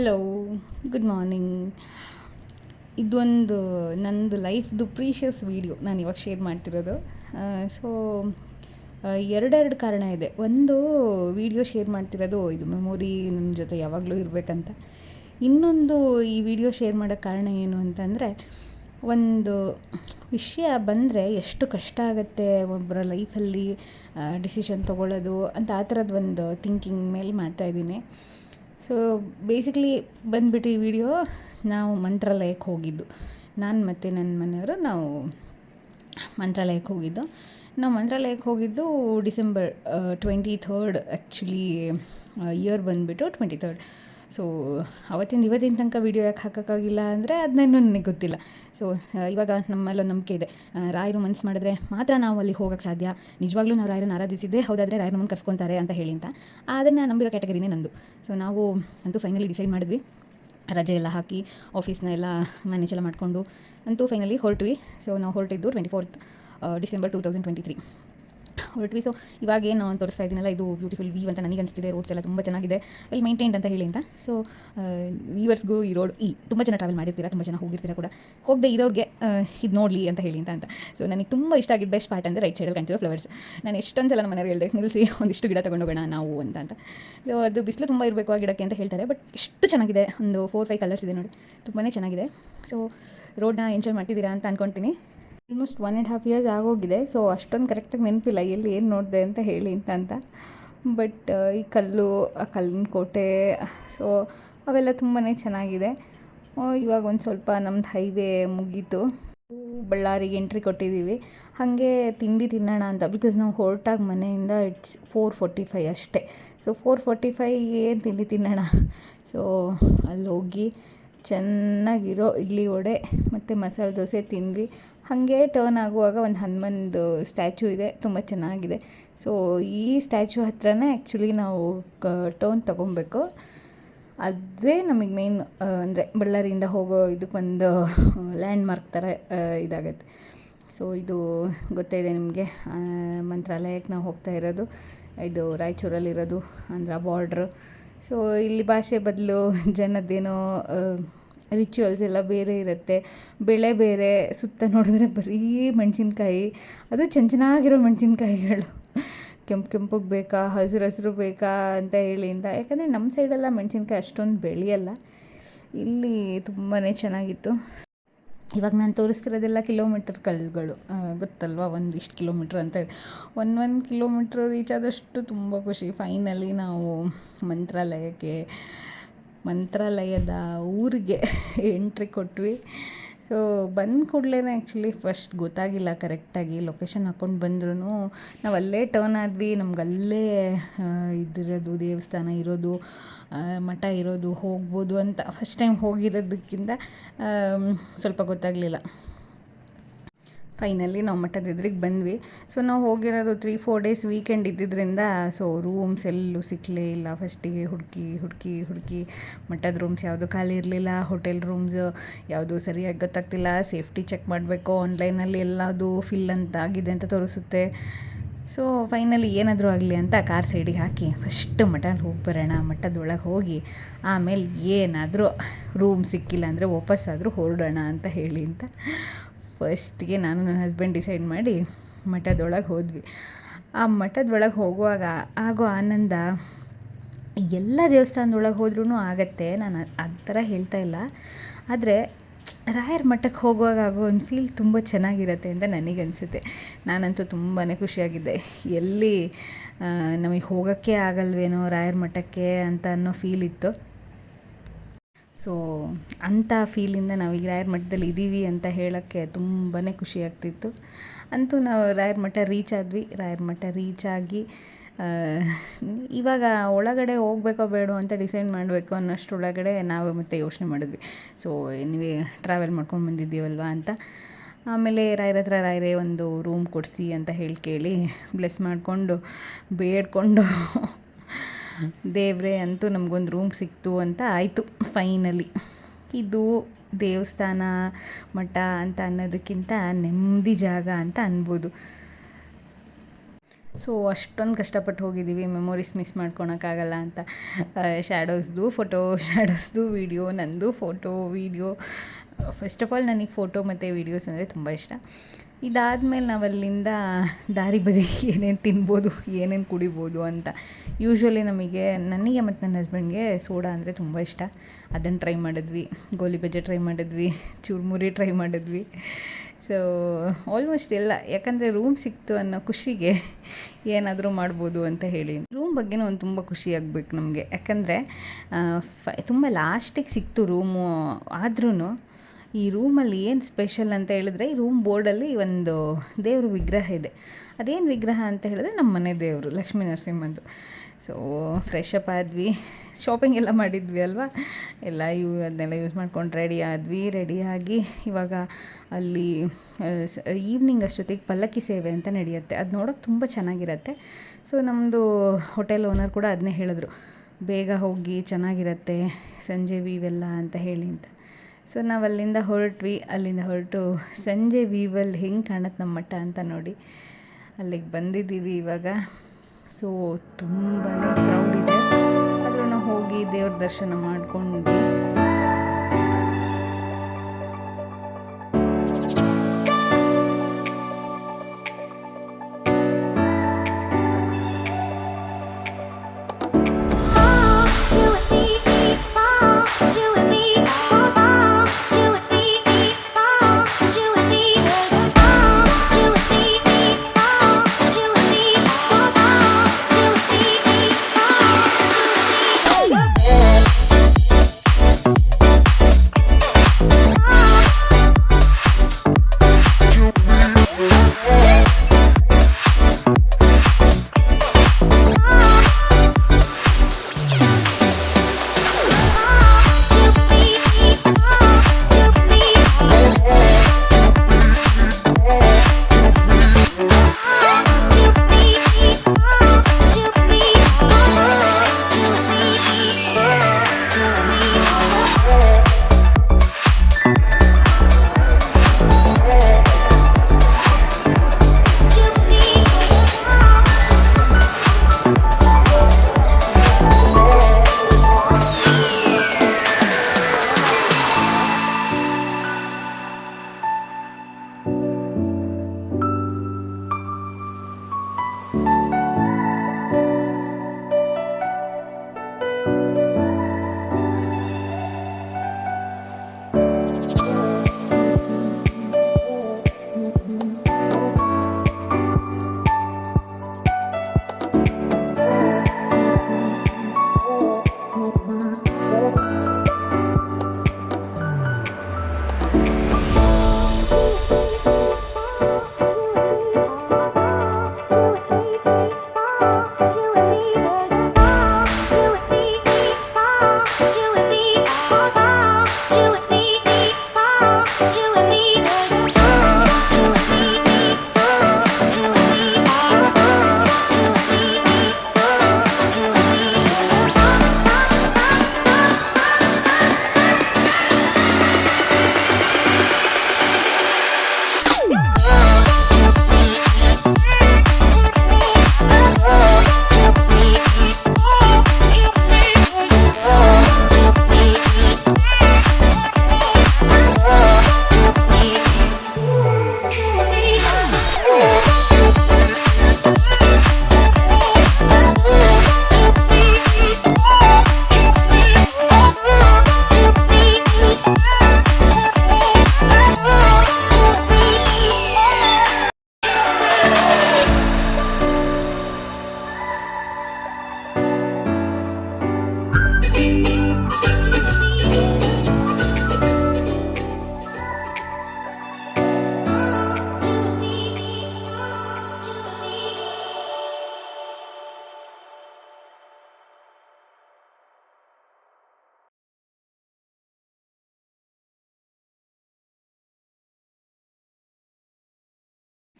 Hello good morning ಇದೊಂದು ನಂದು ಲೈಫ್ದು precious video ನಾನು ಇವಾಗ ಶೇರ್ ಮಾಡ್ತಿರೋದು. ಸೊ ಎರಡೆರಡು ಕಾರಣ ಇದೆ. ಒಂದು ವೀಡಿಯೋ ಶೇರ್ ಮಾಡ್ತಿರೋದು ಇದು ಮೆಮೊರಿ ನನ್ನ ಜೊತೆ ಯಾವಾಗಲೂ ಇರಬೇಕಂತ. ಇನ್ನೊಂದು ಈ ವಿಡಿಯೋ ಶೇರ್ ಮಾಡೋ ಕಾರಣ ಏನು ಅಂತಂದರೆ, ಒಂದು ವಿಷಯ ಬಂದರೆ ಎಷ್ಟು ಕಷ್ಟ ಆಗುತ್ತೆ ಒಬ್ಬರ ಲೈಫಲ್ಲಿ ಡಿಸಿಷನ್ ತೊಗೊಳ್ಳೋದು ಅಂತ ಆ ಥರದ್ದು ಒಂದು ಥಿಂಕಿಂಗ್ ಮೇಲೆ ಮಾಡ್ತಾಯಿದ್ದೀನಿ ಸೊ ಬೇಸಿಕ್ಲಿ ಬಂದ್ಬಿಟ್ಟು ಈ ವಿಡಿಯೋ ನಾವು ಮಂತ್ರಾಲಯಕ್ಕೆ ಹೋಗಿದ್ದು. ನಾನು ಮತ್ತು ನನ್ನ ಮನೆಯವರು ನಾವು ಮಂತ್ರಾಲಯಕ್ಕೆ ಹೋಗಿದ್ದು. ನಾವು ಮಂತ್ರಾಲಯಕ್ಕೆ ಹೋಗಿದ್ದು December twenty third actually year ಬಂದುಬಿಟ್ಟು ಟ್ವೆಂಟಿ ಥರ್ಡ್ ಸೊ ಅವತ್ತಿಂದ ಇವತ್ತಿನ ತನಕ ವೀಡಿಯೋ ಯಾಕೆ ಹಾಕೋಕ್ಕಾಗಿಲ್ಲ ಅಂದರೆ ಅದನ್ನೇನು ನನಗೆ ಗೊತ್ತಿಲ್ಲ. ಸೊ ಇವಾಗ ನಮ್ಮಲ್ಲೊಂದು ನಂಬಿಕೆ ಇದೆ. ರಾಯರು ಮನಸ್ಸು ಮಾಡಿದ್ರೆ ಮಾತ್ರ ನಾವು ಅಲ್ಲಿ ಹೋಗೋಕ್ಕೆ ಸಾಧ್ಯ. ನಿಜವಾಗ್ಲೂ ನಾವು ರಾಯರನ್ನು ಆರಾಧಿಸಿದ್ದೆ, ಹೌದಾದರೆ ರಾಯರ ಮುಂದೆ ಕರ್ಸ್ಕೊತಾರೆ ಅಂತ ಹೇಳಿ ಅಂತ. ಅದನ್ನು ನಂಬಿರೋ ಕ್ಯಾಟಗರಿನೇ ನಂದು. ಸೊ ನಾವು ಅಂತೂ ಫೈನಲಿ ಡಿಸೈಡ್ ಮಾಡಿದ್ವಿ. ರಜೆ ಎಲ್ಲ ಹಾಕಿ ಆಫೀಸ್ನ ಎಲ್ಲ ಮ್ಯಾನೇಜ್ ಎಲ್ಲ ಮಾಡಿಕೊಂಡು ಅಂತೂ ಫೈನಲಿ ಹೊರಟ್ವಿ. ಸೊ ನಾವು ಹೊರಟಿದ್ದು twenty fourth December two thousand twenty three ಹೊರಟ್ವಿ. ಸೊ ಇವಾಗ ಏನು ತೋರಿಸ್ತಾ ಇದ್ದೀನಲ್ಲ, ಇದು ಬ್ಯೂಟಿಫುಲ್ ವೀವ್ ಅಂತ ನನಗೆ ಅನಿಸ್ತಿದೆ. ರೋಡ್ಸ್ ಎಲ್ಲ ತುಂಬ ಚೆನ್ನಾಗಿದೆ. ವೆಲ್ ಮೈಂಟೈನ್ಡ್ ಅಂತ ಹೇಳಿ ಅಂತ. ಸೊ ವೀವರ್ಸ್ಗೂ ಈ ರೋಡ್ ಈ ತುಂಬ ಜನ ಟ್ರಾವೆಲ್ ಮಾಡಿರ್ತೀರಾ, ತುಂಬ ಜನ ಹೋಗಿರ್ತೀರಾ ಕೂಡ. ಹೋಗದೆ ಇರೋರಿಗೆ ಇದು ನೋಡಲಿ ಅಂತ ಹೇಳಿ ಅಂತ ಅಂತ. ಸೊ ನನಗೆ ತುಂಬ ಇಷ್ಟ ಆಗಿದ್ದು ಬೆಸ್ಟ್ ಪಾರ್ಟ್ ಅಂದರೆ ರೈಟ್ ಸೈಡಲ್ಲಿ ಕಾಣ್ತಿರೋ ಫ್ಲವರ್ಸ್ ನಾನು ಎಷ್ಟೊಂದು ಸಲ ನಮ್ಮ ಮನೆಯವ್ರು ಹೇಳಿದೆ ನಿಲ್ಲಿಸಿ ಒಂದಿಷ್ಟು ಗಿಡ ತೊಗೊಂಡೋಗೋಣ ನಾವು ಅಂತ ಅಂತ. ಸೊ ಅದು ಬಿಸಿಲು ತುಂಬ ಇರಬೇಕು ಆ ಗಿಡಕ್ಕೆ ಅಂತ ಹೇಳ್ತಾರೆ ಬಟ್ ಎಷ್ಟು ಚೆನ್ನಾಗಿದೆ. ಒಂದು ಫೋರ್ ಫೈವ್ ಕಲರ್ಸ್ ಇದೆ ನೋಡಿ. ತುಂಬಾ ಚೆನ್ನಾಗಿದೆ. ಸೊ ರೋಡ್ನ ಎಂಜಾಯ್ ಮಾಡ್ತಿದ್ದೀರಾ ಅಂತ ಅಂದ್ಕೊಳ್ತೀನಿ almost one and half years ಆಗೋಗಿದೆ. ಸೊ ಅಷ್ಟೊಂದು ಕರೆಕ್ಟಾಗಿ ನೆನಪಿಲ್ಲ, ಎಲ್ಲಿ ಏನು ನೋಡಿದೆ ಅಂತ ಹೇಳಿ ಅಂತ ಅಂತ. ಬಟ್ ಈ ಕಲ್ಲು, ಆ ಕಲ್ಲಿನ ಕೋಟೆ ಸೊ ಅವೆಲ್ಲ ತುಂಬಾ ಚೆನ್ನಾಗಿದೆ. ಇವಾಗ ಒಂದು ಸ್ವಲ್ಪ ನಮ್ಮದು ಹೈವೇ ಮುಗೀತು. ಬಳ್ಳಾರಿಗೆ ಎಂಟ್ರಿ ಕೊಟ್ಟಿದ್ದೀವಿ ಹಾಗೆ ತಿಂಡಿ ತಿನ್ನೋಣ ಅಂತ ಬಿಕಾಸ್ ನಾವು ಹೊರಟಾಗ ಮನೆಯಿಂದ ಇಟ್ಸ್ ಫೋರ್ ಫೋರ್ಟಿ ಫೈ ಅಷ್ಟೇ. ಸೊ ಫೋರ್ ಫೋರ್ಟಿ ಫೈ ಏನು ತಿಂಡಿ ತಿನ್ನೋಣ? ಸೊ ಅಲ್ಲಿ ಹೋಗಿ ಚೆನ್ನಾಗಿರೋ ಇಡ್ಲಿ ವಡೆ ಮತ್ತು ಮಸಾಲೆ ದೋಸೆ ತಿಂದ್ವಿ. ಹಾಗೆ ಟರ್ನ್ ಆಗುವಾಗ ಒಂದು ಹನುಮಂದು ಸ್ಟ್ಯಾಚು ಇದೆ, ತುಂಬ ಚೆನ್ನಾಗಿದೆ. ಸೊ ಈ ಸ್ಟ್ಯಾಚು ಹತ್ರನೇ ಆ್ಯಕ್ಚುಲಿ ನಾವು ಟರ್ನ್ ತೊಗೊಬೇಕು. ಅದೇ ನಮಗೆ ಮೇನ್ ಅಂದರೆ ಬಳ್ಳಾರಿಯಿಂದ ಹೋಗೋ ಇದಕ್ಕೊಂದು ಲ್ಯಾಂಡ್ ಮಾರ್ಕ್ ಥರ ಇದಾಗುತ್ತೆ. ಸೊ ಇದು ಗೊತ್ತಿದೆ ನಿಮಗೆ ಮಂತ್ರಾಲಯಕ್ಕೆ ನಾವು ಹೋಗ್ತಾ ಇರೋದು. ಇದು ರಾಯಚೂರಲ್ಲಿರೋದು ಆಂಧ್ರ ಬಾರ್ಡ್ರು ಸೊ ಇಲ್ಲಿ ಭಾಷೆ ಬದಲು ಜನದ್ದೇನೋ ರಿಚುವಲ್ಸ್ ಎಲ್ಲ ಬೇರೆ ಇರುತ್ತೆ. ಬೆಳೆ ಬೇರೆ, ಸುತ್ತ ನೋಡಿದ್ರೆ ಬರೀ ಮೆಣಸಿನ್ಕಾಯಿ. ಅದು ಚೆನ್ನ ಚೆನ್ನಾಗಿರೋ ಮೆಣಸಿನ್ಕಾಯಿಗಳು. ಕೆಂಪು ಕೆಂಪಗೆ ಬೇಕಾ, ಹಸಿರು ಹಸಿರು ಬೇಕಾ ಅಂತ ಹೇಳಿಂದ ಯಾಕಂದರೆ ನಮ್ಮ ಸೈಡೆಲ್ಲ ಮೆಣಸಿನ್ಕಾಯಿ ಅಷ್ಟೊಂದು ಬೆಳೆಯಲ್ಲ. ಇಲ್ಲಿ ತುಂಬಾ ಚೆನ್ನಾಗಿತ್ತು. ಇವಾಗ ನಾನು ತೋರಿಸ್ತಿರೋದೆಲ್ಲ ಕಿಲೋಮೀಟರ್ ಕಲ್ಲುಗಳು. ಗೊತ್ತಲ್ವಾ? ಒಂದು ಇಷ್ಟು ಕಿಲೋಮೀಟ್ರ್ ಅಂತ ಒನ್ ಒನ್ ಕಿಲೋಮೀಟ್ರ್ ರೀಚ್ ಆದಷ್ಟು ತುಂಬ ಖುಷಿ. ಫೈನಲಿ ನಾವು ಮಂತ್ರಾಲಯಕ್ಕೆ ಮಂತ್ರಾಲಯದ ಊರಿಗೆ ಎಂಟ್ರಿ ಕೊಟ್ವಿ. ಸೊ ಬಂದ ಕೂಡಲೇ ಆ್ಯಕ್ಚುಲಿ ಫಸ್ಟ್ ಗೊತ್ತಾಗಿಲ್ಲ ಕರೆಕ್ಟಾಗಿ ಲೊಕೇಶನ್ ಹಾಕ್ಕೊಂಡು ಬಂದ್ರೂ ನಾವು ಅಲ್ಲೇ ಟರ್ನ್ ಆದ್ವಿ. ನಮ್ಗೆ ಅಲ್ಲೇ ಇದಿರೋದು, ದೇವಸ್ಥಾನ ಇರೋದು ಮಠ ಇರೋದು, ಹೋಗ್ಬೋದು ಅಂತ ಫಸ್ಟ್ ಟೈಮ್ ಹೋಗಿರೋದಕ್ಕಿಂತ ಸ್ವಲ್ಪ ಗೊತ್ತಾಗಲಿಲ್ಲ. ಫೈನಲಿ ನಾವು ಮಠದ ಎದುರಿಗೆ ಬಂದ್ವಿ. ಸೊ ನಾವು ಹೋಗಿರೋದು ತ್ರೀ ಫೋರ್ ಡೇಸ್ ವೀಕೆಂಡ್ ಇದ್ದಿದ್ದರಿಂದ ಸೊ ರೂಮ್ಸ್ ಎಲ್ಲೂ ಸಿಕ್ಕಲೇ ಇಲ್ಲ. ಫಸ್ಟಿಗೆ ಹುಡುಕಿ ಹುಡುಕಿ ಹುಡುಕಿ ಮಠದ ರೂಮ್ಸ್ ಯಾವುದು ಖಾಲಿ ಇರಲಿಲ್ಲ. ಹೋಟೆಲ್ ರೂಮ್ಸ್ ಯಾವುದು ಸರಿಯಾಗಿ ಗೊತ್ತಾಗ್ತಿಲ್ಲ. ಸೇಫ್ಟಿ ಚೆಕ್ ಮಾಡಬೇಕು. ಆನ್ಲೈನಲ್ಲಿ ಎಲ್ಲದು ಫಿಲ್ ಅಂತ ಆಗಿದೆ ಅಂತ ತೋರಿಸುತ್ತೆ. ಸೊ ಫೈನಲಿ ಏನಾದರೂ ಆಗಲಿ ಅಂತ ಕಾರ್ ಸೈಡಿಗೆ ಹಾಕಿ ಫಸ್ಟ್ ಮಠಲ್ಲಿ ಹೋಗಿ ಬರೋಣ ಮಠದೊಳಗೆ ಹೋಗಿ ಆಮೇಲೆ ಏನಾದರೂ ರೂಮ್ ಸಿಕ್ಕಿಲ್ಲ ಅಂದರೆ ವಾಪಸ್ಸಾದರೂ ಹೊರಡೋಣ ಅಂತ ಹೇಳಿ ಅಂತ ಫಸ್ಟಿಗೆ ನಾನು ನನ್ನ ಹಸ್ಬೆಂಡ್ ಡಿಸೈಡ್ ಮಾಡಿ ಮಠದೊಳಗೆ ಹೋದ್ವಿ. ಆ ಮಠದೊಳಗೆ ಹೋಗುವಾಗ ಆಗೋ ಆನಂದ ಎಲ್ಲ ದೇವಸ್ಥಾನದೊಳಗೆ ಹೋದ್ರೂ ಆಗತ್ತೆ. ನಾನು ಆ ಥರ ಹೇಳ್ತಾ ಇಲ್ಲ. ಆದರೆ ರಾಯರ ಮಠಕ್ಕೆ ಹೋಗುವಾಗ ಆಗೋ ಒಂದು ಫೀಲ್ ತುಂಬ ಚೆನ್ನಾಗಿರತ್ತೆ ಅಂತ ನನಗನ್ಸುತ್ತೆ ನಾನಂತೂ ತುಂಬಾ ಖುಷಿಯಾಗಿದ್ದೆ. ಎಲ್ಲಿ ನಮಗೆ ಹೋಗೋಕ್ಕೆ ಆಗಲ್ವೇನೋ ರಾಯರ ಮಠಕ್ಕೆ ಅಂತ ಅನ್ನೋ ಫೀಲ್ ಇತ್ತು. ಸೊ ಅಂಥ ಫೀಲಿಂದ ನಾವು ಈಗ ರಾಯರ ಮಠದಲ್ಲಿ ಇದ್ದೀವಿ ಅಂತ ಹೇಳೋಕ್ಕೆ ತುಂಬಾ ಖುಷಿ ಆಗ್ತಿತ್ತು. ಅಂತೂ ನಾವು ರಾಯರ ಮಠ ರೀಚ್ ಆದ್ವಿ. ರಾಯರ ಮಠ ರೀಚ್ ಆಗಿ ಇವಾಗ ಒಳಗಡೆ ಹೋಗ್ಬೇಕೋ ಬೇಡೋ ಅಂತ ಡಿಸೈಡ್ ಮಾಡಬೇಕು ಅನ್ನೋಷ್ಟರೊಳಗಡೆ ನಾವು ಮತ್ತೆ ಯೋಚನೆ ಮಾಡಿದ್ವಿ. ಸೊ ನೀವೇ ಟ್ರಾವೆಲ್ ಮಾಡ್ಕೊಂಡು ಬಂದಿದ್ದೀವಲ್ವ ಅಂತ. ಆಮೇಲೆ ರಾಯರ ಹತ್ರ ರಾಯರೇ ಒಂದು ರೂಮ್ ಕೊಡಿಸಿ ಅಂತ ಹೇಳಿ ಕೇಳಿ ಬ್ಲೆಸ್ ಮಾಡಿಕೊಂಡು, ಬೇಡ್ಕೊಂಡು ದೇವ್ರೆ ಅಂತೂ ನಮಗೊಂದು ರೂಮ್ ಸಿಕ್ತು ಅಂತ ಆಯಿತು ಫೈನಲಿ ಇದು ದೇವಸ್ಥಾನ ಮಠ ಅಂತ ಅನ್ನೋದಕ್ಕಿಂತ ನೆಮ್ಮದಿ ಜಾಗ ಅಂತ ಅನ್ಬೋದು. ಸೊ ಅಷ್ಟೊಂದು ಕಷ್ಟಪಟ್ಟು ಹೋಗಿದ್ದೀವಿ ಮೆಮೊರೀಸ್ ಮಿಸ್ ಮಾಡ್ಕೊಳಕ್ಕಾಗಲ್ಲ ಅಂತ. ಶ್ಯಾಡೋಸ್ದು ಫೋಟೋ ಶ್ಯಾಡೋಸ್ದು ವೀಡಿಯೋ ನಂದು photo video first of all ನನಗೆ ಫೋಟೋ ಮತ್ತು ವೀಡಿಯೋಸ್ ಅಂದರೆ ತುಂಬ ಇಷ್ಟ. ಇದಾದಮೇಲೆ ನಾವು ಅಲ್ಲಿಂದ ದಾರಿ ಬದಿ ಏನೇನು ತಿನ್ಬೋದು, ಏನೇನು ಕುಡಿಬೋದು ಅಂತ ಯೂಶ್ವಲಿ ನಮಗೆ, ನನಗೆ ಮತ್ತು ನನ್ನ ಹಸ್ಬೆಂಡ್ಗೆ ಸೋಡಾ ಅಂದರೆ ತುಂಬ ಇಷ್ಟ. ಅದನ್ನು ಟ್ರೈ ಮಾಡಿದ್ವಿ. ಗೋಲಿ ಬಜೆ ಟ್ರೈ ಮಾಡಿದ್ವಿ. ಚುರುಮುರಿ ಟ್ರೈ ಮಾಡಿದ್ವಿ. ಸೊ ಆಲ್ಮೋಸ್ಟ್ ಎಲ್ಲ, ಯಾಕಂದರೆ ರೂಮ್ ಸಿಕ್ತು ಅನ್ನೋ ಖುಷಿಗೆ ಏನಾದರೂ ಮಾಡ್ಬೋದು ಅಂತ ಹೇಳಿ. ರೂಮ್ ಬಗ್ಗೆನೂ ಒಂದು ತುಂಬ ಖುಷಿ ಆಗಬೇಕು ನಮಗೆ. ಯಾಕಂದರೆ ಫ, ತುಂಬ ಲಾಸ್ಟಿಗೆ ಸಿಕ್ತು ರೂಮು ಆದ್ರೂ ಈ ರೂಮಲ್ಲಿ ಏನು ಸ್ಪೆಷಲ್ ಅಂತ ಹೇಳಿದ್ರೆ ಈ ರೂಮ್ ಬೋರ್ಡಲ್ಲಿ ಒಂದು ದೇವ್ರ ವಿಗ್ರಹ ಇದೆ. ಅದೇನು ವಿಗ್ರಹ ಅಂತ ಹೇಳಿದ್ರೆ ನಮ್ಮ ಮನೆ ದೇವರು, ಲಕ್ಷ್ಮೀ ನರಸಿಂಹಂದು. ಸೊ ಫ್ರೆಶ್ ಅಪ್ ಆದ್ವಿ. ಶಾಪಿಂಗ್ ಎಲ್ಲ ಮಾಡಿದ್ವಿ ಅಲ್ವಾ? ಎಲ್ಲ ಇವು ಅದನ್ನೆಲ್ಲ ಯೂಸ್ ಮಾಡ್ಕೊಂಡು ರೆಡಿ ಆದ್ವಿ. ರೆಡಿಯಾಗಿ ಇವಾಗ ಅಲ್ಲಿ ಈವ್ನಿಂಗ್ ಅಷ್ಟೊತ್ತಿಗೆ ಪಲ್ಲಕ್ಕಿ ಸೇವೆ ಅಂತ ನಡೆಯುತ್ತೆ. ಅದು ನೋಡೋಕೆ ತುಂಬ ಚೆನ್ನಾಗಿರತ್ತೆ. ಸೊ ನಮ್ಮದು ಹೋಟೆಲ್ ಓನರ್ ಕೂಡ ಅದನ್ನೇ ಹೇಳಿದ್ರು. ಬೇಗ ಹೋಗಿ ಚೆನ್ನಾಗಿರತ್ತೆ. ಸಂಜೆ ವೀವೆಲ್ಲ ಅಂತ ಹೇಳಿ ಅಂತ. ಸೊ ನಾವು ಅಲ್ಲಿಂದ ಹೊರಟ್ವಿ. ಅಲ್ಲಿಂದ ಹೊರಟು ಸಂಜೆ ವೀವಲ್ಲಿ ಹೆಂಗೆ ಕಾಣುತ್ತೆ ನಮ್ಮ ಮಠ ಅಂತ ನೋಡಿ ಅಲ್ಲಿಗೆ ಬಂದಿದ್ದೀವಿ ಇವಾಗ. ಸೊ ತುಂಬಾ ಕ್ರೌಡ್ ಇದೆ. ಆದರೂ ಹೋಗಿ ದೇವ್ರ ದರ್ಶನ ಮಾಡ್ಕೊಂಡ್ವಿ.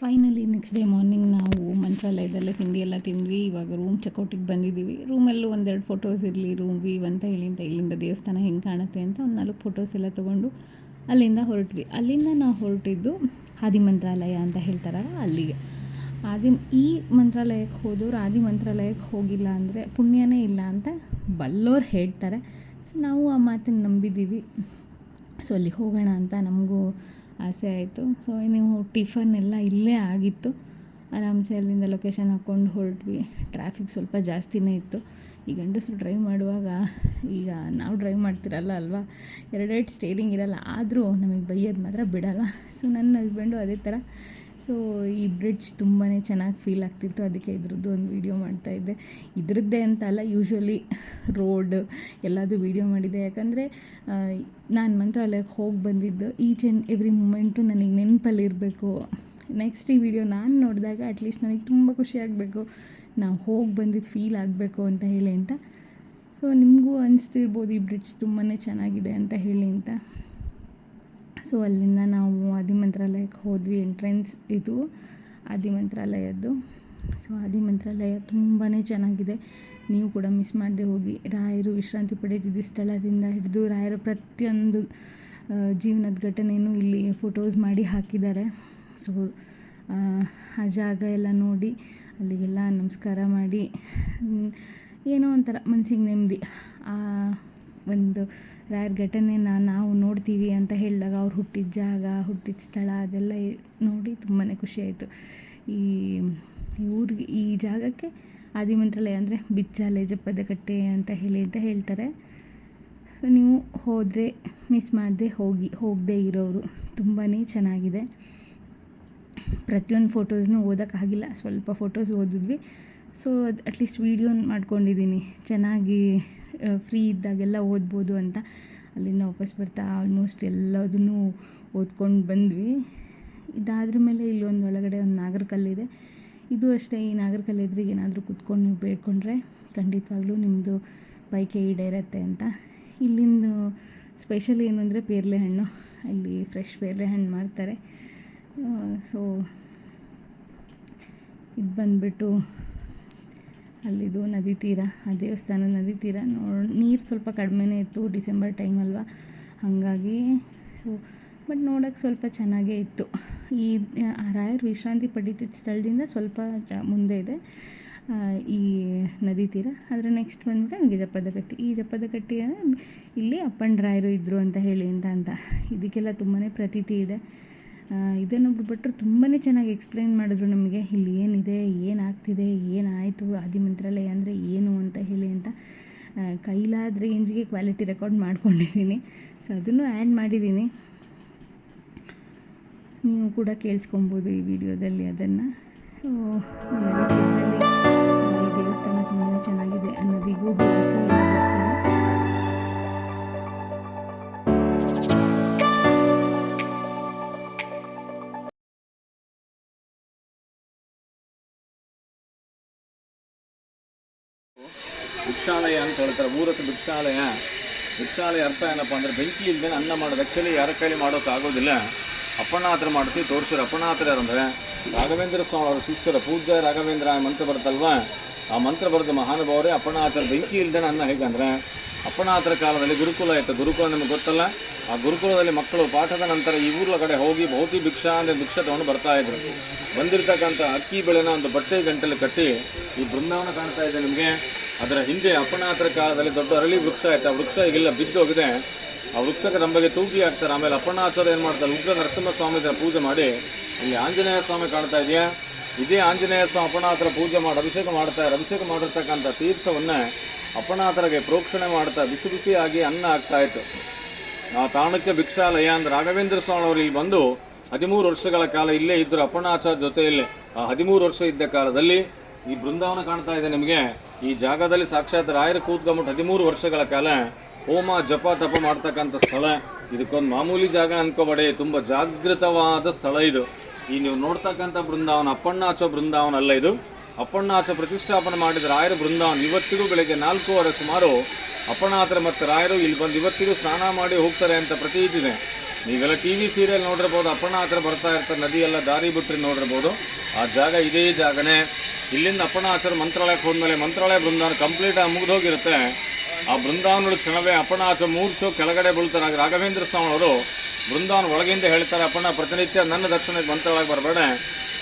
ಫೈನಲಿ ನೆಕ್ಸ್ಟ್ ಡೇ ಮಾರ್ನಿಂಗ್ ನಾವು ಮಂತ್ರಾಲಯದಲ್ಲೇ ತಿಂಡಿ ಎಲ್ಲ ತಿಂದ್ವಿ. ಇವಾಗ ರೂಮ್ ಚೆಕೌಟಿಗೆ ಬಂದಿದ್ದೀವಿ. ರೂಮಲ್ಲೂ ಒಂದೆರಡು ಫೋಟೋಸ್ ಇರಲಿ ರೂಮ್ ವೀವ್ ಅಂತ ಹೇಳಿ ಅಂತ ಇಲ್ಲಿಂದ ದೇವಸ್ಥಾನ ಹೆಂಗೆ ಕಾಣುತ್ತೆ ಅಂತ ಒಂದು ನಾಲ್ಕು ಫೋಟೋಸ್ ಎಲ್ಲ ತೊಗೊಂಡು ಅಲ್ಲಿಂದ ಹೊರಟ್ವಿ. ಅಲ್ಲಿಂದ ನಾವು ಹೊರಟಿದ್ದು ಆದಿ ಮಂತ್ರಾಲಯ ಅಂತ ಹೇಳ್ತಾರಲ್ಲ ಅಲ್ಲಿಗೆ. ಆದಿ, ಈ ಮಂತ್ರಾಲಯಕ್ಕೆ ಹೋದವ್ರು ಆದಿ ಮಂತ್ರಾಲಯಕ್ಕೆ ಹೋಗಿಲ್ಲ ಅಂದರೆ ಪುಣ್ಯನೇ ಇಲ್ಲ ಅಂತ ಬಲ್ಲೋರು ಹೇಳ್ತಾರೆ. ಸೊ ನಾವು ಆ ಮಾತನ್ನು ನಂಬಿದ್ದೀವಿ. ಸೊ ಅಲ್ಲಿಗೆ ಹೋಗೋಣ ಅಂತ ನಮಗೂ ಆಸೆ ಆಯಿತು. ಸೊ ನೀವು ಟಿಫನ್ ಎಲ್ಲ ಇಲ್ಲೇ ಆಗಿತ್ತು. ಆರಾಮ್ಸೆ ಅಲ್ಲಿಂದ ಲೊಕೇಶನ್ ಹಾಕ್ಕೊಂಡು ಹೊರಟ್ವಿ. ಟ್ರಾಫಿಕ್ ಸ್ವಲ್ಪ ಜಾಸ್ತಿನೇ ಇತ್ತು. ಈ ಗಂಡಸರು ಡ್ರೈವ್ ಮಾಡುವಾಗ ಈಗ ನಾವು ಡ್ರೈವ್ ಮಾಡ್ತಿರಲ್ಲ ಅಲ್ವಾ? ಎರಡೆರಡು ಸ್ಟೇರಿಂಗ್ ಇರಲ್ಲ. ಆದರೂ ನಮಗೆ ಬೈಯೋದು ಮಾತ್ರ ಬಿಡಲ್ಲ. ಸೊ ನನ್ನ ಹಸ್ಬೆಂಡು ಅದೇ ಥರ ಸೊ, ಈ ಬ್ರಿಡ್ಜ್ ತುಂಬಾ ಚೆನ್ನಾಗಿ ಫೀಲ್ ಆಗ್ತಿತ್ತು. ಅದಕ್ಕೆ ಇದ್ರದ್ದು ಒಂದು ವೀಡಿಯೋ ಮಾಡ್ತಾಯಿದ್ದೆ ಇದ್ರದ್ದೇ ಅಂತ ಅಲ್ಲ ಯೂಶ್ವಲಿ ರೋಡ್ ಎಲ್ಲದು ವೀಡಿಯೋ ಮಾಡಿದ್ದೆ ಯಾಕಂದರೆ ನಾನು ಮಂತ್ರಾಲಯಕ್ಕೆ ಹೋಗಿ ಬಂದಿದ್ದು ಈಚ್ ಆ್ಯಂಡ್ ಎವ್ರಿ ಮೂಮೆಂಟು ನನಗೆ ನೆನಪಲ್ಲಿರಬೇಕು ನೆಕ್ಸ್ಟ್ ಈ ವಿಡಿಯೋ ನಾನು ನೋಡಿದಾಗ ಅಟ್ಲೀಸ್ಟ್ ನನಗೆ ತುಂಬ ಖುಷಿ ಆಗಬೇಕು. ನಾವು ಹೋಗಿ ಬಂದಿದ್ದು ಫೀಲ್ ಆಗಬೇಕು ಅಂತ ಹೇಳಿ ಅಂತ. ಸೊ ನಿಮಗೂ ಅನಿಸ್ತಿರ್ಬೋದು ಈ ಬ್ರಿಡ್ಜ್ ತುಂಬಾ ಚೆನ್ನಾಗಿದೆ ಅಂತ ಹೇಳಿ ಅಂತ. ಸೊ ಅಲ್ಲಿಂದ ನಾವು ಆದಿಮಂತ್ರಾಲಯಕ್ಕೆ ಹೋದ್ವಿ. ಎಂಟ್ರೆನ್ಸ್ ಇದು ಆದಿಮಂತ್ರಾಲಯದ್ದು ಸೊ ಆದಿಮಂತ್ರಾಲಯ ತುಂಬಾ ಚೆನ್ನಾಗಿದೆ. ನೀವು ಕೂಡ ಮಿಸ್ ಮಾಡದೆ ಹೋಗಿ. ರಾಯರು ವಿಶ್ರಾಂತಿ ಪಡೆದಿದ್ದ ಸ್ಥಳದಿಂದ ಹಿಡಿದು ರಾಯರ ಪ್ರತಿಯೊಂದು ಜೀವನದ ಘಟನೆಯೂ ಇಲ್ಲಿ ಫೋಟೋಸ್ ಮಾಡಿ ಹಾಕಿದ್ದಾರೆ. ಸೊ ಆ ಜಾಗ ಎಲ್ಲ ನೋಡಿ ಅಲ್ಲಿಗೆಲ್ಲ ನಮಸ್ಕಾರ ಮಾಡಿ. ಏನೋ ಒಂಥರ ಮನ್ಸಿಗೆ ನೆಮ್ಮದಿ. ಆ ಒಂದು ರಾಯರ ಘಟನೆನ ನಾವು ನೋಡ್ತೀವಿ ಅಂತ ಹೇಳಿದಾಗ ಅವ್ರು ಹುಟ್ಟಿದ ಜಾಗ, ಹುಟ್ಟಿದ ಸ್ಥಳ ಅದೆಲ್ಲ ನೋಡಿ ತುಂಬಾ ಖುಷಿ ಆಯಿತು. ಈ ಈ ಊರಿಗೆ, ಈ ಜಾಗಕ್ಕೆ ಆದಿಮಂತ್ರಾಲಯ ಅಂದರೆ ಬಿಚ್ಚಾಲೆ, ಜಪ್ಪದಕಟ್ಟೆ ಅಂತ ಹೇಳಿ ಅಂತ ಹೇಳ್ತಾರೆ. ಸೊ ನೀವು ಹೋದರೆ ಮಿಸ್ ಮಾಡದೆ ಹೋಗಿ, ಹೋಗದೇ ಇರೋರು ತುಂಬಾ ಚೆನ್ನಾಗಿದೆ. ಪ್ರತಿಯೊಂದು ಫೋಟೋಸ್ನೂ ಓದೋಕ್ಕಾಗಿಲ್ಲ, ಸ್ವಲ್ಪ ಫೋಟೋಸ್ ಓದಿದ್ವಿ. ಸೊ ಅದು ಅಟ್ಲೀಸ್ಟ್ ವೀಡಿಯೋನ ಮಾಡ್ಕೊಂಡಿದ್ದೀನಿ. ಚೆನ್ನಾಗಿ ಫ್ರೀ ಇದ್ದಾಗೆಲ್ಲ ಓದ್ಬೋದು ಅಂತ. ಅಲ್ಲಿಂದ ವಾಪಸ್ ಬರ್ತಾ ಆಲ್ಮೋಸ್ಟ್ ಎಲ್ಲದನ್ನು ಓದ್ಕೊಂಡು ಬಂದ್ವಿ. ಇದಾದ್ರ ಮೇಲೆ ಇಲ್ಲೊಂದು ಒಳಗಡೆ ಒಂದು ನಾಗರಕಲ್ಲಿದೆ ಇದು. ಅಷ್ಟೇ, ಈ ನಾಗರಕಲ್ ಎದುರಿಗೆ ಏನಾದರೂ ಕುತ್ಕೊಂಡು ನೀವು ಬೇಡ್ಕೊಂಡ್ರೆ ಖಂಡಿತವಾಗ್ಲೂ ನಿಮ್ಮದು ಬೈಕೆ ಈಡೇರತ್ತೆ ಅಂತ. ಇಲ್ಲಿಂದ ಸ್ಪೆಷಲ್ ಏನು ಅಂದರೆ ಪೇರ್ಲೆ ಹಣ್ಣು. ಇಲ್ಲಿ ಫ್ರೆಶ್ ಪೇರಲೆ ಹಣ್ಣು ಮಾರ್ತಾರೆ. ಸೊ ಇದು ಬಂದುಬಿಟ್ಟು ಅಲ್ಲಿದು ನದಿ ತೀರ, ಆ ದೇವಸ್ಥಾನ ನದಿ ತೀರ ನೋಡಿ, ನೀರು ಸ್ವಲ್ಪ ಕಡಿಮೆನೇ ಇತ್ತು ಡಿಸೆಂಬರ್ ಟೈಮ್ ಅಲ್ವಾ? ಹಾಗಾಗಿ ಸೊ, ಬಟ್ ನೋಡೋಕ್ಕೆ ಸ್ವಲ್ಪ ಚೆನ್ನಾಗೇ ಇತ್ತು. ಈ ರಾಯರು ವಿಶ್ರಾಂತಿ ಪಡಿತಿದ್ದ ಸ್ಥಳದಿಂದ ಸ್ವಲ್ಪ ಜ ಮುಂದೆ ಇದೆ. ಈ ನದಿ ತೀರ. ಅದರ ನೆಕ್ಸ್ಟ್ ಬಂದ್ಬಿಟ್ಟು ನಮಗೆ ಜಪ್ಪದಕಟ್ಟಿ ಈ ಜಪ್ಪದಕಟ್ಟಿ ಇಲ್ಲಿ ಅಪ್ಪಂಡ್ರಾಯರು ಇದ್ದರು ಅಂತ ಹೇಳಿ ಅಂತ ಅಂತ. ಇದಕ್ಕೆಲ್ಲ ತುಂಬಾ ಪ್ರತೀತಿ ಇದೆ. ಇದನ್ನೊಬ್ರು ಭಟ್ರು ತುಂಬಾ ಚೆನ್ನಾಗಿ ಎಕ್ಸ್ಪ್ಲೈನ್ ಮಾಡಿದ್ರು ನಮಗೆ. ಇಲ್ಲಿ ಏನಿದೆ, ಏನಾಗ್ತಿದೆ, ಏನಾಯಿತು, ಆದಿಮಂತ್ರಾಲಯ ಅಂದರೆ ಏನು ಅಂತ ಹೇಳಿ ಅಂತ ಕೈಲಾದ ರೇಂಜ್ಗೆ ಕ್ವಾಲಿಟಿ ರೆಕಾರ್ಡ್ ಮಾಡ್ಕೊಂಡಿದ್ದೀನಿ. ಸೊ ಅದನ್ನು ಆ್ಯಡ್ ಮಾಡಿದ್ದೀನಿ. ನೀವು ಕೂಡ ಕೇಳಿಸ್ಕೊಬೋದು ಈ ವಿಡಿಯೋದಲ್ಲಿ ಅದನ್ನು. ಈ ದೇವಸ್ಥಾನ ತುಂಬಾ ಚೆನ್ನಾಗಿದೆ ಆ ಭಿಕ್ಷಾಲಯ ಅಂತ ಹೇಳ್ತಾರೆ ಮೂರತ್ತು ಭಿಕ್ಷಾಲಯ ಭಿಕ್ಷಾಲಯ ಅರ್ಥ ಏನಪ್ಪ ಅಂದ್ರೆ ಬೆಂಕಿ ಇಲ್ಲದೆ ಅನ್ನ ಮಾಡೋದು ಆ್ಯಕ್ಚುಲಿ ಯಾರ ಕೈಲಿ ಮಾಡೋಕೆ ಆಗೋದಿಲ್ಲ ಅಪ್ಪಣಾತ್ರ ಮಾಡ್ತೀವಿ ತೋರಿಸಿದ್ರು ಅಪ್ಪಣಾತ್ರ ಯಾರಂದ್ರೆ ರಾಘವೇಂದ್ರ ಸ್ವಾಮಿ ಅವರ ಶಿಷ್ಯರ ಪೂಜ್ಯ ರಾಘವೇಂದ್ರ ಆ ಮಂತ್ರ ಬರುತ್ತಲ್ವಾ ಆ ಮಂತ್ರ ಬರೆದ ಮಹಾನುಭಾವರೇ ಅಪ್ಪಣಾತ್ರ ಬೆಂಕಿ ಇಲ್ಲದೆ ಅನ್ನ ಹೇಗಂದ್ರೆ ಅಪ್ಪಣಾತ್ರ ಕಾಲದಲ್ಲಿ ಗುರುಕುಲ ಇತ್ತು. ಗುರುಕುಲ ನಿಮಗೆ ಗೊತ್ತಲ್ಲ? ಆ ಗುರುಕುಲದಲ್ಲಿ ಮಕ್ಕಳು ಪಾಠದ ನಂತರ ಈ ಊರ್ಲ ಕಡೆ ಹೋಗಿ ಭೌತಿ ಭಿಕ್ಷಾ ಅಂದರೆ ಭಿಕ್ಷ ತಗೊಂಡು ಬರ್ತಾ ಇದ್ರು. ಬಂದಿರತಕ್ಕಂಥ ಅಕ್ಕಿ ಬೆಳೆನ ಒಂದು ಬಟ್ಟೆ ಗಂಟಲು ಕಟ್ಟಿ ಈ ಬೃಂದಾವನ ಕಾಣ್ತಾ ಇದೆ ನಿಮಗೆ. ಅದರ ಹಿಂದೆ ಅಪ್ಪನಾತ್ರ ಕಾಲದಲ್ಲಿ ದೊಡ್ಡ ಅರಳಿ ವೃಕ್ಷ ಆಯ್ತು. ಆ ವೃಕ್ಷ ಈಗೆಲ್ಲ ಬಿದ್ದೋಗಿದೆ. ಆ ವೃಕ್ಷಕ್ಕೆ ನಮಗೆ ತೂಗಿ ಹಾಕ್ತಾರೆ. ಆಮೇಲೆ ಅಪ್ಪಣಾಚಾರ ಏನು ಮಾಡ್ತಾರೆ? ಉಗ್ರ ನರಸಿಂಹ ಸ್ವಾಮಿ ಪೂಜೆ ಮಾಡಿ ಇಲ್ಲಿ ಆಂಜನೇಯ ಸ್ವಾಮಿ ಕಾಣ್ತಾ ಇದೆಯಾ? ಇದೇ ಆಂಜನೇಯ ಸ್ವಾಮಿ ಅಪ್ಪಣಾತರ ಪೂಜೆ ಮಾಡಿ ಅಭಿಷೇಕ ಮಾಡ್ತಾರೆ ಅಭಿಷೇಕ ಮಾಡಿರ್ತಕ್ಕಂಥ ತೀರ್ಥವನ್ನ ಅಪ್ಪಣಾತರಿಗೆ ಪ್ರೋಕ್ಷಣೆ ಮಾಡ್ತಾ ಬಿಸಿ ಬಿಸಿಯಾಗಿ ಅನ್ನ ಆಗ್ತಾ ಇತ್ತು. ಆ ತಾಣಕ್ಕೆ ಭಿಕ್ಷಾಲಯ ಅಂದ್ರೆ ರಾಘವೇಂದ್ರ ಸ್ವಾಮಿ ಇಲ್ಲಿ ಬಂದು ಹದಿಮೂರು ವರ್ಷಗಳ ಕಾಲ ಇಲ್ಲೇ ಇದ್ದರು ಅಪ್ಪಣಾಚಾರ್ಯ ಜೊತೆಯಲ್ಲಿ. ಆ ಹದಿಮೂರು ವರ್ಷ ಇದ್ದ ಕಾಲದಲ್ಲಿ ಈ ಬೃಂದಾವನ ಕಾಣ್ತಾ ಇದೆ ನಿಮಗೆ. ಈ ಜಾಗದಲ್ಲಿ ಸಾಕ್ಷಾತ್ ರಾಯರ ಕೂತ್ಕೊಂಬಿಟ್ಟು ಹದಿಮೂರು ವರ್ಷಗಳ ಕಾಲ ಹೋಮ ಜಪ ತಪ ಮಾಡ್ತಕ್ಕಂಥ ಸ್ಥಳ. ಇದಕ್ಕೊಂದು ಮಾಮೂಲಿ ಜಾಗ ಅನ್ಕೋಬೇಡಿ, ತುಂಬ ಜಾಗೃತವಾದ ಸ್ಥಳ ಇದು. ಈ ನೀವು ನೋಡ್ತಕ್ಕಂಥ ಬೃಂದಾವನ ಅಪ್ಪಣ್ಣಾಚೋ ಬೃಂದಾವನ ಅಲ್ಲ ಇದು. ಅಪ್ಪಣ್ಣಾಚ ಪ್ರತಿಷ್ಠಾಪನೆ ಮಾಡಿದ ರಾಯರ ಬೃಂದಾವನ ಇವತ್ತಿಗೂ ಬೆಳಗ್ಗೆ ನಾಲ್ಕೂವರೆ ಸುಮಾರು ಅಪ್ಪಣ್ಣಾಥರ ಮತ್ತು ರಾಯರು ಇಲ್ಲಿ ಬಂದು ಇವತ್ತಿಗೂ ಸ್ನಾನ ಮಾಡಿ ಹೋಗ್ತಾರೆ ಅಂತ ಪ್ರತೀತಿ ಇದೆ. ನೀವೆಲ್ಲ ಟಿ ವಿ ಸೀರಿಯಲ್ ನೋಡಿರ್ಬೋದು ಅಪ್ಪಣ್ಣಾಥರ ಬರ್ತಾ ಇರ್ತಾರೆ, ನದಿಯೆಲ್ಲ ದಾರಿ ಬಿಟ್ಟರೆ ನೋಡಿರ್ಬೋದು. ಆ ಜಾಗ ಇದೇ ಜಾಗನೇ. ಇಲ್ಲಿಂದ ಅಪ್ಪಣ್ಣಾಚರ ಮಂತ್ರಾಲಯಕ್ಕೆ ಹೋದ್ಮೇಲೆ ಮಂತ್ರಾಲಯ ಬೃಂದಾವನ ಕಂಪ್ಲೀಟ್ ಆಗಿ ಮುಗಿದೋಗಿರುತ್ತೆ ಆ ಬೃಂದಾವನದ ಕ್ಷಣವೇ ಅಪ್ಪಣ್ಣಾಚ ಮೂರ್ಛು ಕೆಳಗಡೆ ಬೀಳ್ತಾರೆ. ರಾಘವೇಂದ್ರ ಸ್ವಾಮಿ ಅವರು ಬೃಂದಾವನ ಒಳಗಿಂದ ಹೇಳ್ತಾರೆ, ಅಪ್ಪಣ್ಣ, ಪ್ರತಿನಿತ್ಯ ನನ್ನ ದರ್ಶನಕ್ಕೆ ಮಂತ್ರಾಲಯಕ್ಕೆ ಬರಬೇಡ.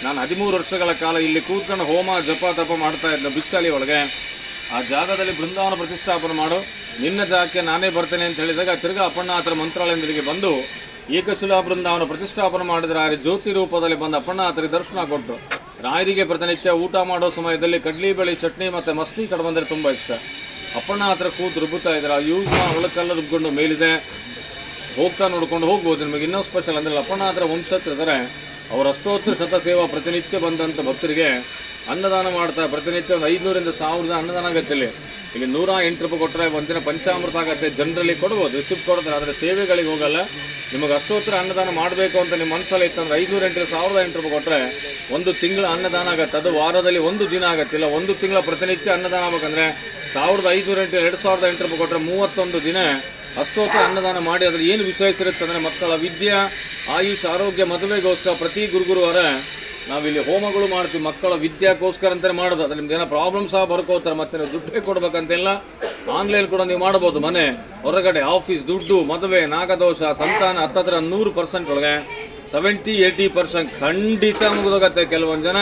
ನಾನು ಹದಿಮೂರು ವರ್ಷಗಳ ಕಾಲ ಇಲ್ಲಿ ಕೂತ್ಕೊಂಡು ಹೋಮ, ಜಪ, ತಪ ಮಾಡ್ತಾ ಇದ್ದ ಬಿಚ್ಚಾಲಿ ಒಳಗೆ. ಆ ಜಾಗದಲ್ಲಿ ಬೃಂದಾವನ ಪ್ರತಿಷ್ಠಾಪನೆ ಮಾಡು. ನಿನ್ನ ಜಾಗಕ್ಕೆ ನಾನೇ ಬರ್ತೇನೆ ಅಂತ ಹೇಳಿದಾಗ ತಿರ್ಗಾ ಅಪ್ಪಣ್ಣಾತರ ಮಂತ್ರಾಲಯದಲ್ಲಿಗೆ ಬಂದು ಏಕಶಿಲಾ ಬೃಂದಾವನ ಪ್ರತಿಷ್ಠಾಪನೆ ಮಾಡಿದ್ರೆ ಆ ಜ್ಯೋತಿ ರೂಪದಲ್ಲಿ ಬಂದ ಅಪ್ಪಣ್ಣಾತರಿಗೆ ದರ್ಶನ ಕೊಟ್ಟು ರಾಯರಿಗೆ ಪ್ರತಿನಿತ್ಯ ಊಟ ಮಾಡೋ ಸಮಯದಲ್ಲಿ ಕಡ್ಲಿ ಬೇಳೆ, ಚಟ್ನಿ ಮತ್ತು ಮಸ್ತಿ ಕಡೆ ಬಂದ್ರೆ ತುಂಬ ಇಷ್ಟ. ಅಪ್ಪಣ್ಣ ಹತ್ರ ಕೂತು ರುಬ್ಬುತ್ತಾ ಇದ್ದಾರೆ ಆ ಯೂಸ್ ಒಳಕಲ್ಲ ರುಬ್ಕೊಂಡು ಮೇಲಿದೆ. ಹೋಗ್ತಾ ನೋಡ್ಕೊಂಡು ಹೋಗ್ಬೋದು. ನಿಮಗೆ ಇನ್ನೂ ಸ್ಪೆಷಲ್ ಅಂದರೆ ಅಪ್ಪಣ್ಣ ಹತ್ರ ವಂಶಸ್ಥರು ಇದ್ದಾರೆ ಅವರ ಅಷ್ಟೋತ್ತರ ಶತಸೇವಾ ಪ್ರತಿನಿತ್ಯ ಬಂದಂಥ ಭಕ್ತರಿಗೆ ಅನ್ನದಾನ ಮಾಡ್ತಾರೆ ಪ್ರತಿನಿತ್ಯ ಒಂದು ಐದುನೂರಿಂದ ಸಾವಿರದ ಅನ್ನದಾನ ಆಗತ್ತೆ ಇಲ್ಲಿ. ಇಲ್ಲಿ ನೂರ ಎಂಟು ರೂಪಾಯಿ ಕೊಟ್ಟರೆ ಒಂದಿನ ಪಂಚಾಮೃತ ಆಗುತ್ತೆ. ಜನರಲ್ಲಿ ಕೊಡ್ಬೋದು, ರಿಸಿಪ್ಟ್ ಕೊಡ್ತಾರೆ, ಆದರೆ ಸೇವೆಗಳಿಗೆ ಹೋಗಲ್ಲ. ನಿಮಗೆ ಅಷ್ಟೋತ್ತರ ಅನ್ನದಾನ ಮಾಡಬೇಕು ಅಂತ ನಿಮ್ಮ ಮನಸ್ಸಲ್ಲಿ ಇತ್ತಂದ್ರೆ ಐದುನೂರ ಎಂಟು ಸಾವಿರದ ಎಂಟು ರೂಪಾಯಿ ಕೊಟ್ಟರೆ ಒಂದು ತಿಂಗಳ ಅನ್ನದಾನ ಆಗುತ್ತೆ. ಅದು ವಾರದಲ್ಲಿ ಒಂದು ದಿನ ಆಗತ್ತಿಲ್ಲ ಒಂದು ತಿಂಗಳ ಪ್ರತಿನಿತ್ಯ ಅನ್ನದಾನ ಆಗಬೇಕಂದ್ರೆ ಸಾವಿರದ ಐದುನೂರ ಎಂಟು, ಎರಡು ಸಾವಿರದ ಎಂಟು ರೂಪಾಯಿ ಕೊಟ್ಟರೆ ಮೂವತ್ತೊಂದು ದಿನ ಅಷ್ಟೋತ್ತರ ಅನ್ನದಾನ ಮಾಡಿ ಅದ್ರ ಏನು ವಿಶೇಷ ಇರುತ್ತೆ ಅಂದರೆ ಮಕ್ಕಳ ವಿದ್ಯೆ, ಆಯುಷ್, ಆರೋಗ್ಯ, ಮದುವೆಗೋಸ್ಕರ ಪ್ರತಿ ಗುರುಗುರುವಾರ ನಾವಿಲ್ಲಿ ಹೋಮಗಳು ಮಾಡ್ತೀವಿ. ಮಕ್ಕಳ ವಿದ್ಯಾಗೋಸ್ಕರ ಅಂತಲೇ ಮಾಡೋದು. ಅದ್ರ ನಿಮ್ದು ಏನೋ ಪ್ರಾಬ್ಲಮ್ ಸಹ ಬರ್ಕೋತಾರೆ. ಮತ್ತೆ ನೀವು ದುಡ್ಡೇ ಕೊಡ್ಬೇಕಂತೆಲ್ಲ. ಆನ್ಲೈನ್ ಕೂಡ ನೀವು ಮಾಡ್ಬೋದು ಮನೆ, ಹೊರಗಡೆ ಆಫೀಸ್ ದುಡ್ಡು, ಮದುವೆ, ನಾಗದೋಷ, ಸಂತಾನ ಹತ್ತತ್ರ ನೂರು ಪರ್ಸೆಂಟ್ ಒಳಗೆ ಸೆವೆಂಟಿ ಏಯ್ಟಿ ಪರ್ಸೆಂಟ್ ಖಂಡಿತ ಮುಗಿದೋಗತ್ತೆ ಕೆಲವೊಂದು ಜನ.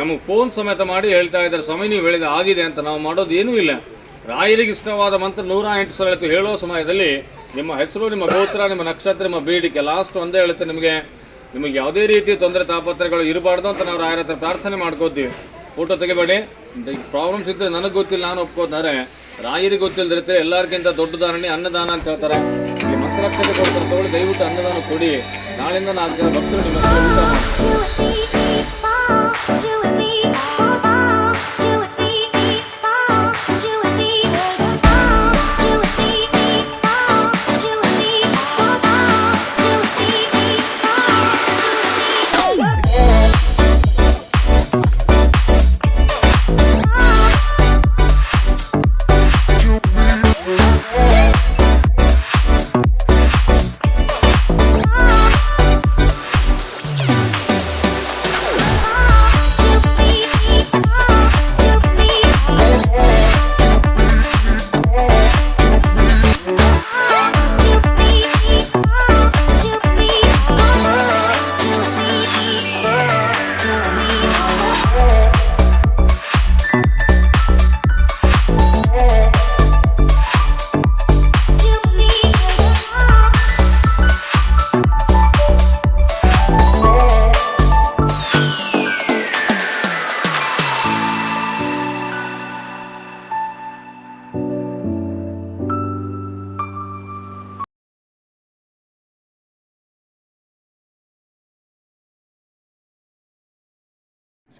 ನಮಗೆ ಫೋನ್ ಸಮೇತ ಮಾಡಿ ಹೇಳ್ತಾ ಇದ್ದಾರೆ ಸ್ವಾಮಿ ನೀವು ಹೇಳಿದ ಆಗಿದೆ ಅಂತ. ನಾವು ಮಾಡೋದು ಏನೂ ಇಲ್ಲ. ರಾಯರಿಗೆ ಇಷ್ಟವಾದ ಮಂತ್ರ ನೂರ ಎಂಟು ಸಲ ಹೇಳ್ತು ಹೇಳೋ ಸಮಯದಲ್ಲಿ ನಿಮ್ಮ ಹೆಸರು, ನಿಮ್ಮ ಗೋತ್ರ, ನಿಮ್ಮ ನಕ್ಷತ್ರ, ನಿಮ್ಮ ಬೇಡಿಕೆ ಲಾಸ್ಟ್ ಒಂದೇ ಹೇಳುತ್ತೆ ನಿಮಗೆ. ನಿಮಗೆ ಯಾವುದೇ ರೀತಿ ತೊಂದರೆ ತಾಪತ್ರಗಳು ಇರಬಾರ್ದು ಅಂತ ನಾವು ರಾಯರ ಹತ್ರ ಪ್ರಾರ್ಥನೆ ಮಾಡ್ಕೋತೀವಿ. ಫೋಟೋ ತೆಗಿಬೇಡಿ. ಪ್ರಾಬ್ಲಮ್ಸ್ ಇದ್ದರೆ ನನಗೆ ಗೊತ್ತಿಲ್ಲ, ನಾನು ಒಪ್ಕೋತಾರೆ. ರಾಯರಿಗೆ ಗೊತ್ತಿಲ್ಲದಿರುತ್ತೆ ಎಲ್ಲರಿಗಿಂತ ದೊಡ್ಡ ಧಾರಣೆ ಅನ್ನದಾನ ಅಂತ ಹೇಳ್ತಾರೆ. ಈ ಮಂತ್ರಾಕ್ಷತೆ ಕೊಡ್ತಾರೆ ತಗೊಳ್ಳಿ, ದಯವಿಟ್ಟು ಅನ್ನದಾನ ಕೊಡಿ. ನಾಳಿಂದ ನಾಲ್ಕು ಜನ ಭಕ್ತರು ನಿಮ್ಮ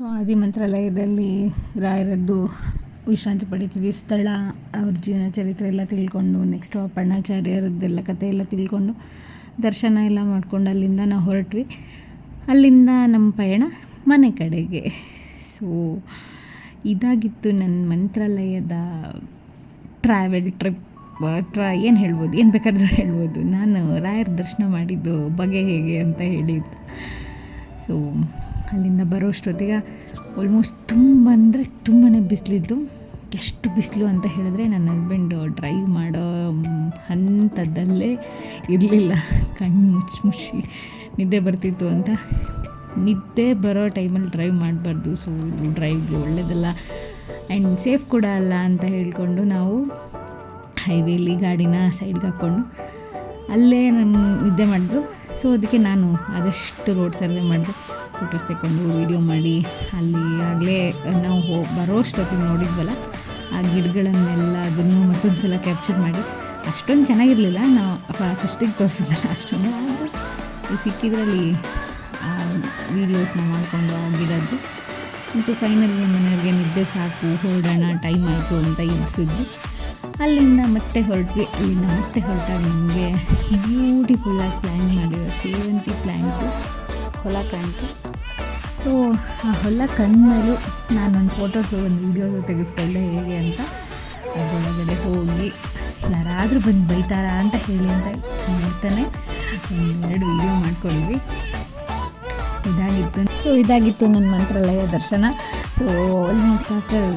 ಸೊ ಆದಿ ಮಂತ್ರಾಲಯದಲ್ಲಿ ರಾಯರದ್ದು ವಿಶ್ರಾಂತಿ ಪಡಿತೀವಿ ಸ್ಥಳ, ಅವ್ರ ಜೀವನ ಚರಿತ್ರೆ ಎಲ್ಲ ತಿಳ್ಕೊಂಡು ನೆಕ್ಸ್ಟು ಅಪ್ಪಣ್ಣಾಚಾರ್ಯರದ್ದೆಲ್ಲ ಕಥೆ ಎಲ್ಲ ತಿಳ್ಕೊಂಡು, ದರ್ಶನ ಎಲ್ಲ ಮಾಡ್ಕೊಂಡು ಅಲ್ಲಿಂದ ನಾವು ಹೊರಟ್ವಿ. ಅಲ್ಲಿಂದ ನಮ್ಮ ಪಯಣ ಮನೆ ಕಡೆಗೆ. ಸೊ ಇದಾಗಿತ್ತು ನನ್ನ ಮಂತ್ರಾಲಯದ ಟ್ರಾವೆಲ್ ಟ್ರಿಪ್ ಅಥವಾ ಏನು ಹೇಳ್ಬೋದು, ಏನು ಬೇಕಾದರೂ ಹೇಳ್ಬೋದು. ನಾನು ರಾಯರ ದರ್ಶನ ಮಾಡಿದ್ದು ಬಗೆ ಹೇಗೆ ಅಂತ ಹೇಳಿದ್ದು. ಸೊ ಅಲ್ಲಿಂದ ಬರೋಷ್ಟೊತ್ತಿಗೆ ಆಲ್ಮೋಸ್ಟ್ ತುಂಬ ಅಂದರೆ ತುಂಬಾ ಬಿಸಿಲಿದ್ದು. ಎಷ್ಟು ಬಿಸಿಲು ಅಂತ ಹೇಳಿದ್ರೆ ನನ್ನ ಹಸ್ಬೆಂಡು ಡ್ರೈವ್ ಮಾಡೋ ಹಂತದಲ್ಲೇ ಇರಲಿಲ್ಲ. ಕಣ್ಣು ಮುಚ್ಚಿ ಮುಚ್ಚಿ ನಿದ್ದೆ ಬರ್ತಿತ್ತು ಅಂತ. ನಿದ್ದೆ ಬರೋ ಟೈಮಲ್ಲಿ ಡ್ರೈವ್ ಮಾಡಬಾರ್ದು. ಸೊ ಇದು ಡ್ರೈವ್ಗೆ ಒಳ್ಳೆಯದಲ್ಲ ಆ್ಯಂಡ್ ಸೇಫ್ ಕೂಡ ಅಲ್ಲ ಅಂತ ಹೇಳಿಕೊಂಡು ನಾವು ಹೈವೇಲಿ ಗಾಡಿನ ಸೈಡ್ಗೆ ಹಾಕ್ಕೊಂಡು ಅಲ್ಲೇ ನಮ್ಮ ನಿದ್ದೆ ಮಾಡಿದ್ರು. ಸೊ ಅದಕ್ಕೆ ನಾನು ಆದಷ್ಟು ರೋಡ್ ಸರ್ವೆ ಮಾಡಿದೆ. ಫೋಟೋಸ್ ತೆಕ್ಕೊಂಡು ವೀಡಿಯೋ ಮಾಡಿ, ಅಲ್ಲಿ ಆಗಲೇ ನಾವು ಹೋ ಬರೋಷ್ಟೊತ್ತಿಗೆ ನೋಡಿದ್ವಲ್ಲ, ಆ ಗಿಡಗಳನ್ನೆಲ್ಲ ಅದನ್ನು ಮತ್ತೊಂದು ಸಲ ಕ್ಯಾಪ್ಚರ್ ಮಾಡಿ. ಅಷ್ಟೊಂದು ಚೆನ್ನಾಗಿರಲಿಲ್ಲ. ನಾವು ಫಸ್ಟಿಗೆ ತೋರಿಸಿದ್ದಲ್ಲ ಅಷ್ಟೊಂದು. ಈ ಸಿಕ್ಕಿದ್ರಲ್ಲಿ, ಆ ವೀಡಿಯೋಸ್ನ ಮಾಡಿಕೊಂಡು ಆ ಗಿಡದ್ದು. ಮತ್ತು ಫೈನಲಿ ಮನೆಯವ್ರಿಗೆ ನಿದ್ದೆ ಸಾಕು, ಹೊರಡೋಣ ಟೈಮ್ ಆಯಿತು ಅಂತ ಇರಿಸಿದ್ವಿ ಅಲ್ಲಿಂದ ಮತ್ತೆ ಹೊರಟ್ವಿ. ಅಲ್ಲಿಂದ ಮತ್ತೆ ಹೊರಟಾಗ ನಮಗೆ ಬ್ಯೂಟಿಫುಲ್ಲಾಗಿ ಪ್ಲ್ಯಾನ್ ಮಾಡಿರೋ ಸೇವಂತಿ ಪ್ಲ್ಯಾಂಟು ಹೊಲ ಕಾಣ್ತು ಸೊ ಆ ಹೊಲ ಕಣ್ಮೇಲೆ ನಾನೊಂದು ಫೋಟೋಸು ಒಂದು ವೀಡಿಯೋಸು ತೆಗೆಸ್ಕೊಂಡೆ ಹೇಗೆ ಅಂತ ಅದರೊಳಗಡೆ ಹೋಗಿ ಯಾರಾದರೂ ಬಂದು ಬೈತಾರ ಅಂತ ಹೇಳಿ ಅಂತ ನೋಡ್ತಾನೆ ಎರಡು ವೀಡಿಯೋ ಮಾಡ್ಕೊಂಡ್ವಿ. ಇದಾಗಿತ್ತು. ಸೊ ಇದಾಗಿತ್ತು ನನ್ನ ಮಂತ್ರಾಲಯ ದರ್ಶನ. So almost after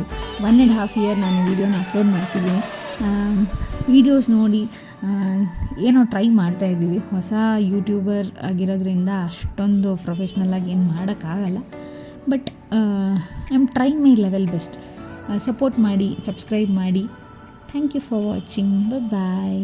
one and half year ನಾನು ವೀಡಿಯೋನ ಅಪ್ಲೋಡ್ ಮಾಡ್ತಿದ್ದೀನಿ. ವೀಡಿಯೋಸ್ ನೋಡಿ ಏನೋ ಟ್ರೈ ಮಾಡ್ತಾ ಇದ್ದೀವಿ. ಹೊಸ ಯೂಟ್ಯೂಬರ್ ಆಗಿರೋದ್ರಿಂದ ಅಷ್ಟೊಂದು ಪ್ರೊಫೆಷ್ನಲ್ಲಾಗಿ ಏನು ಮಾಡೋಕ್ಕಾಗಲ್ಲ. But I am try my level best support ಮಾಡಿ ಸಬ್ಸ್ಕ್ರೈಬ್ ಮಾಡಿ. Thank you for watching bye